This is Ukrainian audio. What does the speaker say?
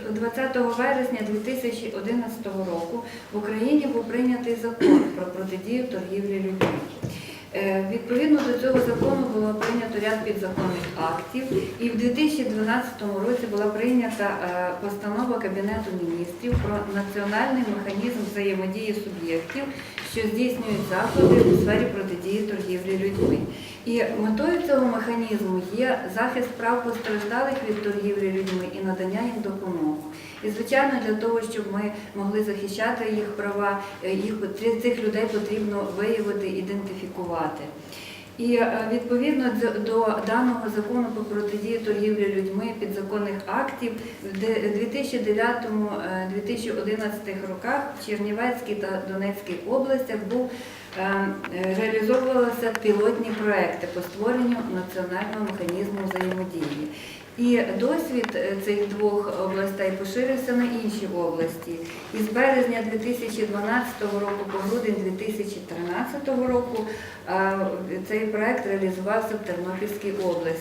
20 вересня 2011 року в Україні був прийнятий закон про протидію торгівлі людьми. Е, Відповідно до цього закону було прийнято ряд підзаконних актів, і в 2012 році була прийнята е, постанова Кабінету міністрів про національний механізм взаємодії суб'єктів, що здійснюють заходи у сфері протидії. І метою цього механізму є захист прав постраждалих від торгівлі людьми і надання їм допомоги. І, звичайно, для того, щоб ми могли захищати їх права, е, їх цих людей потрібно виявити, ідентифікувати. І е, відповідно до даного закону про протидію торгівлі людьми підзаконних актів в де- 2009-2011 роках в Чернівецькій та Донецькій областях був е, е, реалізовувалися пілотні проекти по створенню національного механізму взаємодії. І досвід е, цих двох областей поширився на інші області. І з березня 2012 року по грудень 2013 року е, цей проект реалізувався в Тернопільській області.